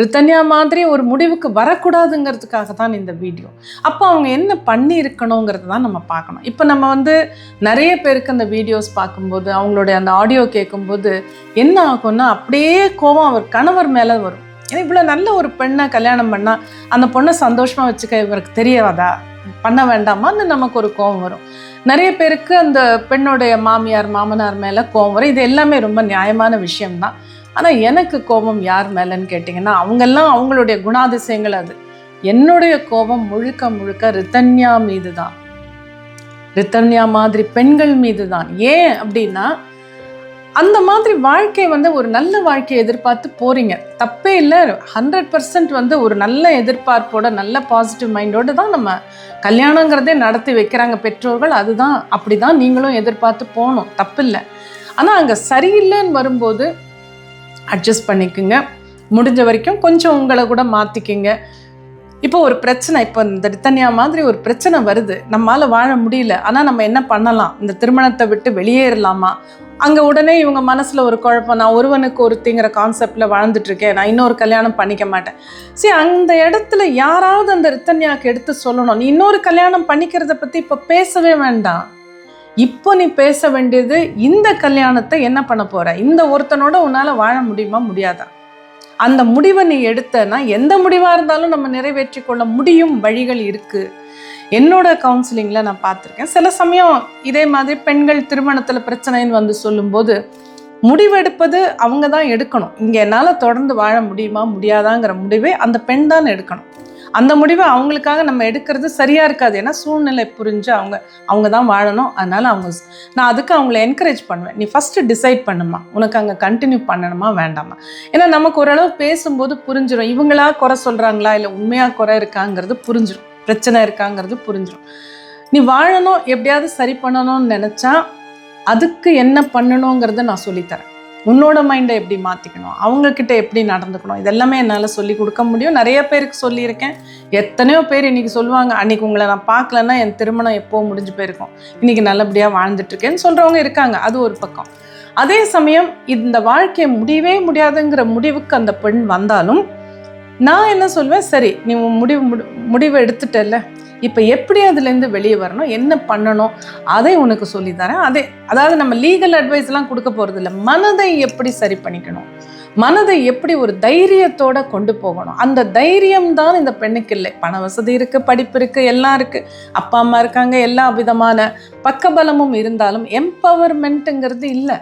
ரித்தன்யா மாதிரி ஒரு முடிவுக்கு வரக்கூடாதுங்கிறதுக்காக தான் இந்த வீடியோ. அப்போ அவங்க என்ன பண்ணி இருக்கணுங்கிறது தான் நம்ம பார்க்கணும். இப்போ நம்ம வந்து நிறைய பேருக்கு அந்த வீடியோஸ் பார்க்கும்போது அவங்களுடைய அந்த ஆடியோ கேட்கும்போது என்ன ஆகும்னா அப்படியே கோபம் அவர் கணவர் மேலே வரும். ஏன்னா இவ்வளோ நல்ல ஒரு பெண்ணை கல்யாணம் பண்ணால் அந்த பொண்ணை சந்தோஷமாக வச்சுக்க இவருக்கு தெரியாதா? பண்ண வேண்டாமான்னு நமக்கு ஒரு கோபம் வரும். நிறைய பேருக்கு அந்த பெண்ணுடைய மாமியார் மாமனார் மேலே கோபம் வரும். இது எல்லாமே ரொம்ப நியாயமான விஷயம்தான். ஆனால் எனக்கு கோபம் யார் மேலேன்னு கேட்டிங்கன்னா அவங்கெல்லாம் அவங்களுடைய குணாதிசயங்கள் அது. என்னுடைய கோபம் முழுக்க முழுக்க ரித்தன்யா மீது தான் ரித்தன்யா மாதிரி பெண்கள் மீது தான் ஏன் அப்படின்னா அந்த மாதிரி வாழ்க்கை வந்து ஒரு நல்ல வாழ்க்கையை எதிர்பார்த்து போகிறீங்க தப்பே இல்லை. ஹண்ட்ரட் பர்சன்ட் வந்து ஒரு நல்ல எதிர்பார்ப்போட நல்ல பாசிட்டிவ் மைண்டோடு தான் நம்ம கல்யாணங்கிறதே நடத்தி வைக்கிறாங்க பெற்றோர்கள். அதுதான் அப்படி தான் நீங்களும் எதிர்பார்த்து போகணும். தப்பில்லை. ஆனால் அங்கே சரியில்லைன்னு வரும்போது அட்ஜஸ்ட் பண்ணிக்கோங்க. முடிஞ்ச வரைக்கும் கொஞ்சம் உங்களை கூட மாற்றிக்கிங்க இப்போ ஒரு பிரச்சனை இப்போ இந்த ரித்தன்யா மாதிரி ஒரு பிரச்சனை வருது. நம்மளால் வாழ முடியல. ஆனால் நம்ம என்ன பண்ணலாம்? இந்த திருமணத்தை விட்டு வெளியேறலாமா? அங்கே உடனே இவங்க மனசில் ஒரு குழப்பம். நான் ஒருவனுக்கு ஒருத்திங்கிற கான்செப்டில் வாழ்ந்துட்டு இருக்கேன். நான் இன்னொரு கல்யாணம் பண்ணிக்க மாட்டேன். சரி அந்த இடத்துல யாராவது அந்த ரித்தன்யாவுக்கு எடுத்து சொல்லணும். நீ இன்னொரு கல்யாணம் பண்ணிக்கிறத பற்றி இப்போ பேசவே வேண்டாம். இப்போ நீ பேச வேண்டியது இந்த கல்யாணத்தை என்ன பண்ண போற? இந்த ஒருத்தனோட உன்னால் வாழ முடியுமா? முடியாதா? அந்த முடிவை நீ எடுத்தனா எந்த முடிவாக இருந்தாலும் நம்ம நிறைவேற்றி கொள்ள முடியும் வழிகள் இருக்கு. என்னோட கவுன்சிலிங்கில் நான் பார்த்துருக்கேன். சில சமயம் இதே மாதிரி பெண்கள் திருமணத்தில் பிரச்சனைன்னு வந்து சொல்லும்போது முடிவெடுப்பது அவங்க தான் எடுக்கணும். இங்கே என்னால் தொடர்ந்து வாழ முடியுமா? முடியாதாங்கிற முடிவை அந்த பெண் தான் எடுக்கணும். அந்த முடிவை அவங்களுக்காக நம்ம எடுக்கிறது சரியாக இருக்காது. ஏன்னா சூழ்நிலை புரிஞ்சு அவங்க அவங்க தான் வாழணும். அதனால் அவங்க நான் அதுக்கு அவங்கள என்கரேஜ் பண்ணுவேன். நீ ஃபஸ்ட்டு டிசைட் பண்ணுமா உனக்கு அங்கே கண்டினியூ பண்ணணுமா வேண்டாமா ஏன்னா நமக்கு ஓரளவு பேசும்போது புரிஞ்சிடும் இவங்களா குறை சொல்கிறாங்களா இல்லை உண்மையாக குறை இருக்காங்கிறது புரிஞ்சிடும் பிரச்சனை இருக்காங்கிறது புரிஞ்சிடும் நீ வாழணும் எப்படியாவது சரி பண்ணணும்னு நினச்சா அதுக்கு என்ன பண்ணணுங்கிறத நான் சொல்லித்தரேன். உன்னோட மைண்டை எப்படி மாற்றிக்கணும் அவங்கக்கிட்ட எப்படி நடந்துக்கணும்? இதெல்லாமே என்னால் சொல்லி கொடுக்க முடியும். நிறைய பேருக்கு சொல்லியிருக்கேன். எத்தனையோ பேர் இன்றைக்கி சொல்லுவாங்க அன்றைக்கி உங்களை நான் பார்க்கலன்னா என் திருமணம் எப்போ முடிஞ்சு போயிருக்கும்? இன்றைக்கி நல்லபடியாக வாழ்ந்துட்டுருக்கேன்னு சொல்கிறவங்க இருக்காங்க. அது ஒரு பக்கம். அதே சமயம் இந்த வாழ்க்கையை முடியவே முடியாதுங்கிற முடிவுக்கு அந்த பெண் வந்தாலும் நான் என்ன சொல்வேன்? சரி நீ முடிவு முடிவு முடி- முடிவை இப்போ எப்படி அதுலேருந்து வெளியே வரணும்? என்ன பண்ணணும்? அதை உனக்கு சொல்லித்தரேன். அதே அதாவது நம்ம லீகல் அட்வைஸ்லாம் கொடுக்க போகிறது இல்லை மனதை எப்படி சரி பண்ணிக்கணும்? மனதை எப்படி ஒரு தைரியத்தோட கொண்டு போகணும்? அந்த தைரியம் தான் இந்த பெண்ணுக்கு இல்லை. பண வசதி இருக்குது படிப்பு இருக்குது எல்லாம் இருக்குது அப்பா அம்மா இருக்காங்க எல்லா விதமான பக்கபலமும் இருந்தாலும் எம்பவர்மெண்ட்டுங்கிறது இல்லை.